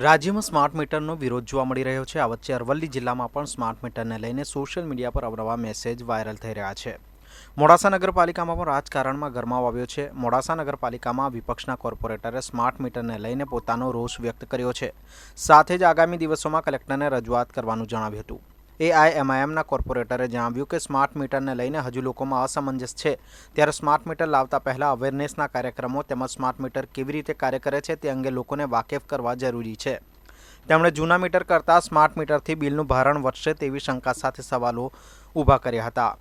રાજ્યમાં સ્માર્ટ મીટરનો વિરોધ જોવા મળી રહ્યો છે. આ વચ્ચે અરવલ્લી જિલ્લામાં પણ સ્માર્ટ મીટરને લઈને સોશિયલ મીડિયા પર અવનવા મેસેજ વાયરલ થઈ રહ્યા છે. મોડાસા નગરપાલિકામાં પણ રાજકારણમાં ગરમાવ આવ્યો છે. મોડાસા નગરપાલિકામાં વિપક્ષના કોર્પોરેટરે સ્માર્ટ મીટરને લઈને પોતાનો રોષ વ્યક્ત કર્યો છે. સાથે જ આગામી દિવસોમાં કલેક્ટરને રજૂઆત કરવાનું જણાવ્યું હતું. એઆઈએમઆઈએમના કોર્પોરેટરે જણાવ્યું કે સ્માર્ટ મીટરને લઈને હજુ લોકોમાં અસમંજસ છે. ત્યારે સ્માર્ટ મીટર લાવતા પહેલાં અવેરનેસના કાર્યક્રમો તેમજ સ્માર્ટ મીટર કેવી રીતે કાર્ય કરે છે તે અંગે લોકોને વાકેફ કરવા જરૂરી છે. તેમણે જૂના મીટર કરતાં સ્માર્ટ મીટરથી બિલનું ભારણ વધશે તેવી શંકા સાથે સવાલો ઊભા કર્યા હતા.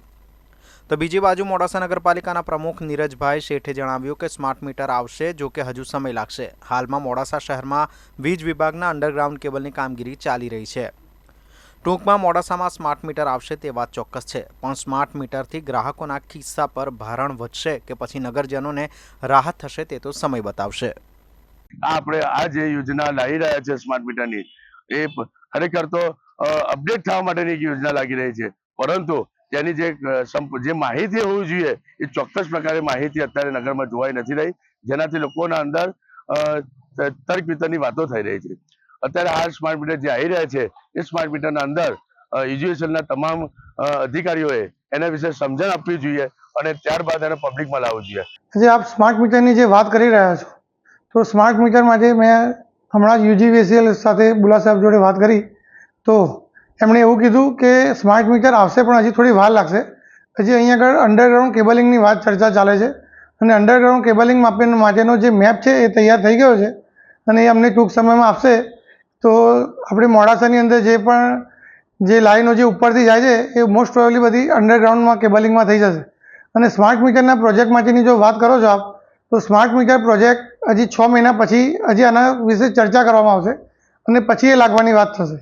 તો બીજી બાજુ મોડાસા નગરપાલિકાના પ્રમુખ નીરજભાઈ શેઠે જણાવ્યું કે સ્માર્ટ મીટર આવશે જો કે હજુ સમય લાગશે. હાલમાં મોડાસા શહેરમાં વીજ વિભાગના અંડરગ્રાઉન્ડ કેબલની કામગીરી ચાલી રહી છે. ટૂંકમાં મોડાસામાં સ્માર્ટ મીટર આવશે તે વાત ચોક્કસ છે. પણ સ્માર્ટ મીટરથી ગ્રાહકોના ખિસ્સા પર ભારણ વધશે કે પછી નગરજનોને રાહત થશે તે તો સમય બતાવશે. આપણે આ જે યોજના લાવી રહ્યા છે સ્માર્ટ મીટરની, એ ખરેખર તો અપડેટ થવા માટેની એક યોજના લાગી રહી છે. પરંતુ તેની જે જે માહિતી હોવી જોઈએ, એ ચોક્કસ પ્રકારે માહિતી અત્યારે નગરમાં જોવાઈ નથી રહી. જેનાથી લોકોના અંદર તર્ક વિતરની વાતો થઈ રહી છે. અત્યારે આ સ્માર્ટ મીટર જે આવી રહ્યા છે, એ સ્માર્ટ મીટરના અંદર એજ્યુકેશનના તમામ અધિકારીઓએ એના વિશે સમજણ આપવી જોઈએ અને ત્યારબાદ એને પબ્લિકમાં લાવવું જોઈએ. જે આપ સ્માર્ટ મીટરની જે વાત કરી રહ્યા છો, તો સ્માર્ટ મીટર માટે મેં હમણાં જ યુજીવીસીએલ સાથે બુલા સાહેબ જોડે વાત કરી, તો એમણે એવું કીધું કે સ્માર્ટ મીટર આવશે પણ હજી થોડી વાર લાગશે. હજી અહીંયા આગળ અંડરગ્રાઉન્ડ કેબલિંગની વાત ચર્ચા ચાલે છે અને અંડરગ્રાઉન્ડ કેબલિંગ માટેનો જે મેપ છે એ તૈયાર થઈ ગયો છે અને એ અમને ટૂંક સમયમાં આપશે. તો આપણે મોડાસાની અંદર જે પણ જે લાઈનો જે ઉપરથી જાય છે, એ મોસ્ટ પ્રોબેબલી બધી અંડરગ્રાઉન્ડમાં કેબલિંગમાં થઈ જશે. અને સ્માર્ટ મીટરના પ્રોજેક્ટ માટેની જો વાત કરો છો આપ, તો સ્માર્ટ મીટર પ્રોજેક્ટ હજી છ મહિના પછી હજી આના વિશે ચર્ચા કરવામાં આવશે અને પછી એ લાગવાની વાત થશે.